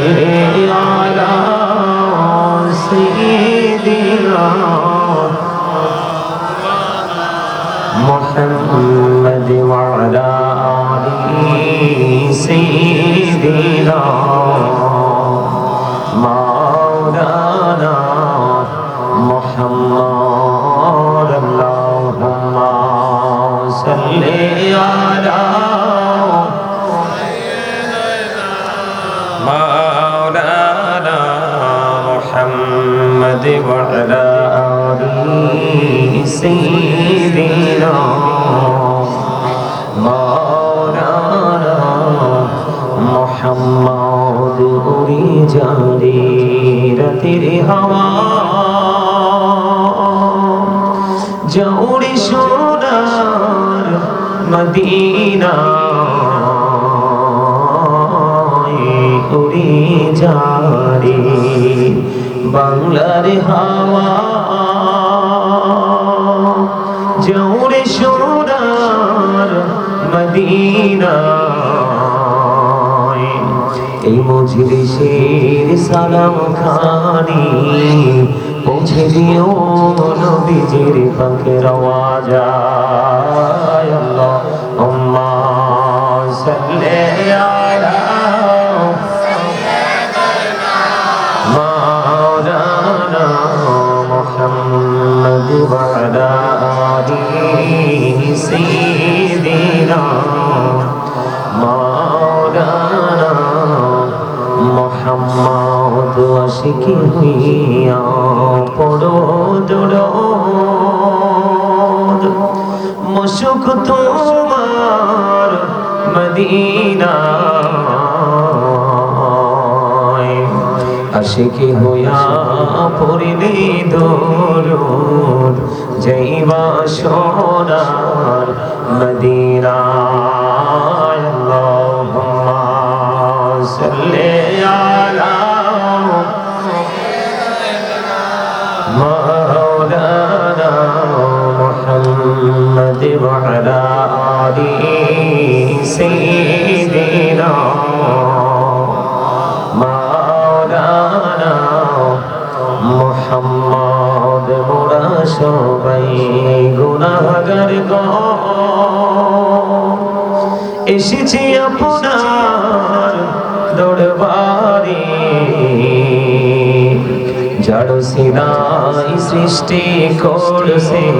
على سيدنا محمد وعلى آله سيدنا مولانا محمد اللهم صل على محمد وعلى آله سيدنا مولانا محمد উড়ি জানি রাতের হাওয়া জৌড়ি সোনার মদিনা উড়ি যারে বাংলার হাওয়া। জৌড়ে সোনার মদিনা। এই মজলিসের সালাম খানি পৌঁছে দিও নবীজির পাখের আওয়াজ। আল্লাহ সাল্লি আলা وعلى آله سيدنا مولانا মোহাম্মদ আশিকি হইয়া পড়ো দরদ মশুক তোমার মদিনা আশিকি হইয়া পড়িলি দরুদ যাইবা সোনার মদিনা। আল্লাহুম্মা সাল্লি আলা মাওলানা মুহাম্মদ ওয়া আলা আলি সবাই গুনাহগার গো এসেছি আপনার দরবারে। জড় সিনাই সৃষ্টি করছেন,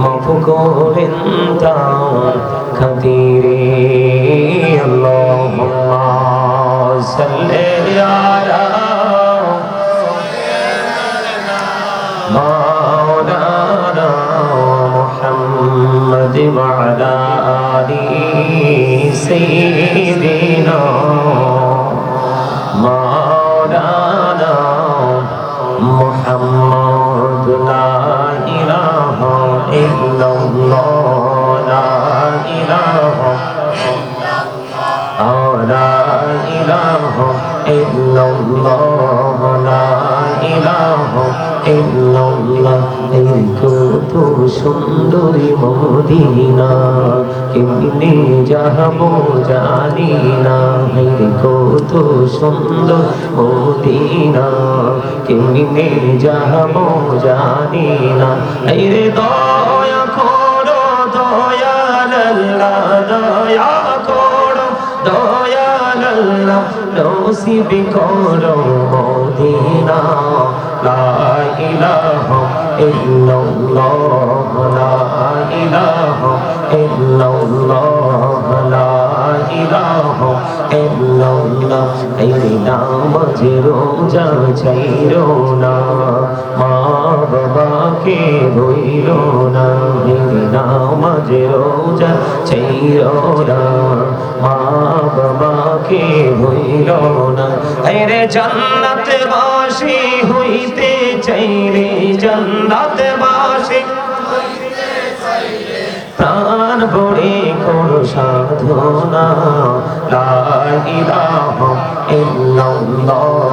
মাফ করেন তার খাতিরে। আল্লাহুম্মা সাল্লি আলা हरी से दिनों আল্লাহ এই কত সুন্দরী মদিনা কেমনি যাব না। এই কত সুন্দর মদিনা কেমনি যাব না। এই রে দয়া করো মা বাবাকে ভইলো না এই নামাজ রোজা ছাইরো না মা বাবাকে ভইলো না। আরে জান্নাত বাসী হইতে চাইলে জান্নাত বাসী প্রাণ ভরে করো সাধনা লা ইলাহা ইল্লাল্লাহ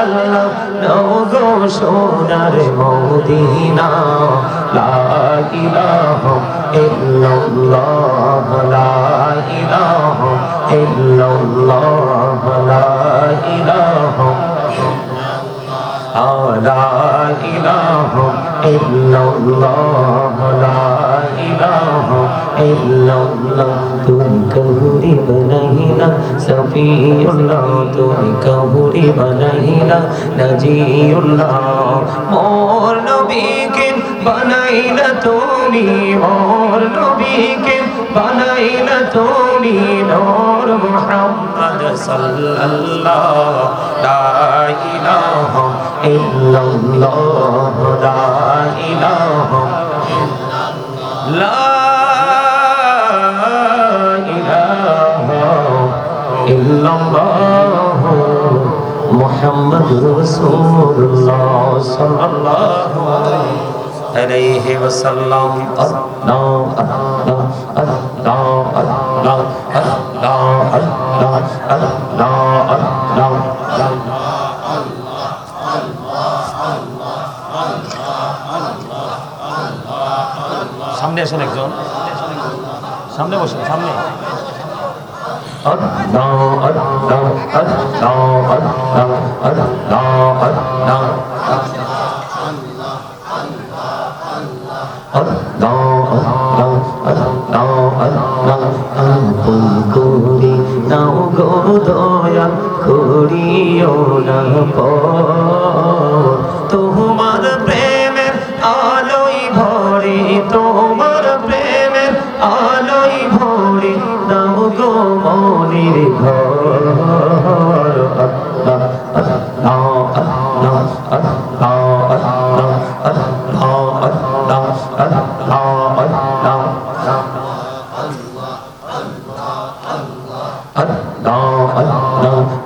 আল্লাহ নগো সোনার মদিনা লা ইলাহা ইল্লাল্লাহ লা ইলাহা ইল্লাল্লাহ লা لا إله إلا الله لا إله إلا الله تنكر بنينا سفير الله تنكر بنينا نجير الله مول نبيك بنينا توني مول نبيك بنينا توني نور محمد صلى الله لا إله illallah la ilaha la ilaha illallah muhammadur rasulullah sallallahu alaihi wasallam Allah সামনে বসে সামনে। করিও না পর।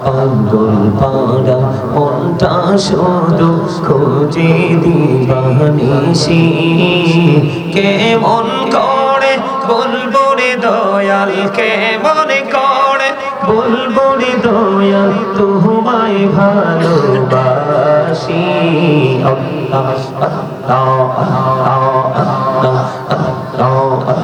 পাগল পাড়া মনটা শুধু খোঁজে দিবানিসি কেমন করে বলব রে দয়াল কেমন করে বলব রে দয়াল তোমায় ভালোবাসি আল্লাহ আল্লাহ আল্লাহ আল্লাহ আল্লাহ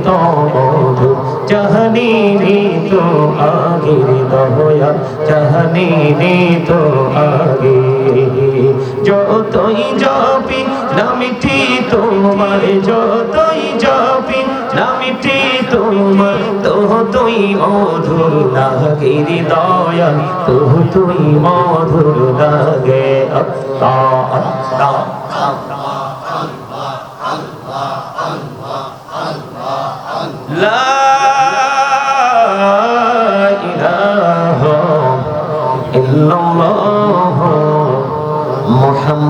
এত মধু চাহনি তো আগে দয়া চাহনি তো আগে। যতই যাবি নামিটি তোমার, যতই যাবি নামিটি তোমার তো তুই মধুর লাগে দয়া তো তুই মধুর লাগে। আল্লাহ আল্লাহ লা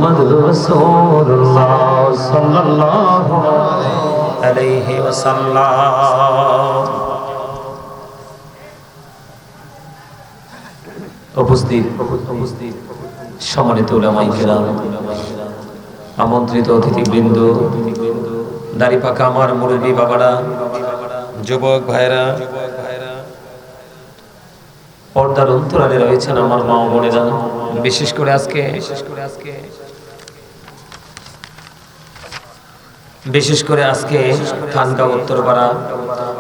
মুহাম্মাদুর রাসূলুল্লাহ সাল্লাল্লাহু আলাইহি ওয়াসাল্লাম। উপস্থিত উপস্থিত, সম্মানিত উলামাই কেরাম, আমন্ত্রিত অতিথিবৃন্দ আমার মুরব্বী বাবারা, যুবক ভাইরা পর্দার অন্তরালে রয়েছেন আমার মা বোনেরা। বিশেষ করে আজকে বিশেষ করে আজকে বিশেষ করে আজকে থানগাঁও উত্তরপাড়া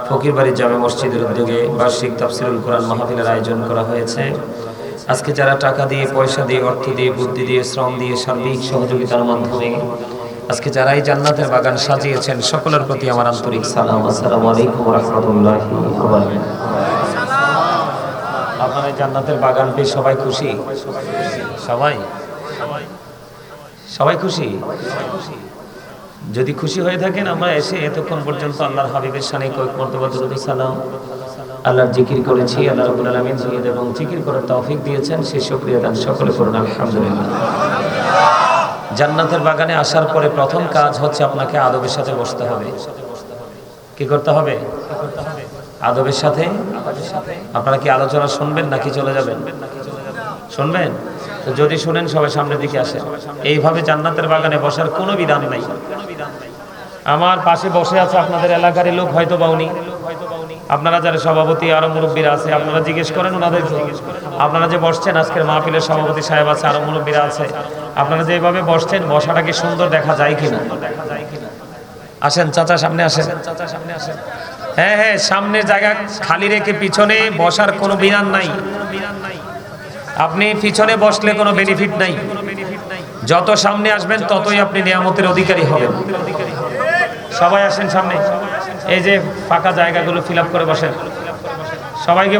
ফকিরবাড়ি জামে মসজিদের উদ্যোগে বার্ষিক তাফসিরুল কোরআন মাহফিলের আয়োজন করা হয়েছে। আজকে যারা টাকা দিয়ে পয়সা দিয়ে অর্থ দিয়ে বুদ্ধি দিয়ে শ্রম দিয়ে সার্বিক সহযোগিতার মাধ্যমে আজকে যারা এই জান্নাতের বাগান সাজিয়েছেন সকলের প্রতি আমার আন্তরিক সালাম। আসসালামু আলাইকুম রহমতুল্লাহ আপনার জান্নাতের বাগান পেয়ে সবাই খুশি? সবাই? সবাই খুশি? যদি খুশি হয়ে থাকেন, আমরা এসে এতক্ষণ পর্যন্ত আল্লাহর হাবিবের সানে কয়েক মর্তবা সালাম। আল্লাহর জিকির করেছি, আল্লাহ রাব্বুল আলামিন দরুদ এবং জিকির করার তৌফিক দিয়েছেন সেই শুকরিয়া দান সকলে করুন, আলহামদুলিল্লাহ। জান্নাতের বাগানে আসার পরে প্রথম কাজ হচ্ছে আপনাকে আদবের সাথে বসতে হবে। কি করতে হবে? আদবের সাথে? আপনারা কি আলোচনা শুনবেন নাকি চলে যাবেন? শুনবেন? যদি শুনেন, সবাই সামনের দিকে আসেন। এইভাবে জান্নাতের বাগানে বসার কোনো বিধান নাই। আমার পাশে বসে আছে আপনাদের এলাকার লোক হয়তো বাউনি আপনারা যারা সভাপতি আরও মুরব্বীরা আছে, আপনারা জিজ্ঞেস করেন ওনাদেরকে। আপনারা যে বসছেন, আজকের মাহফিলের সভাপতি সাহেব আছে, আরও মুরব্বীরা আছে। আপনারা যেভাবে বসছেন, বসাটা কি সুন্দর দেখা যায় কিনা? আসেন, চাচা সামনে আসেন। চাচা সামনে আসেন হ্যাঁ হ্যাঁ সামনের জায়গা খালি রেখে পিছনে বসার কোনো বিধান নাই। আপনি পিছনে বসলে কোনো বেনিফিট নাই। যত সামনে আসবেন, ততই আপনি নিয়ামতের অধিকারী হবেন। সবাই আসেন সামনে। এই যে ফাঁকা জায়গাগুলো ফিল করে বসেন। সবাইকে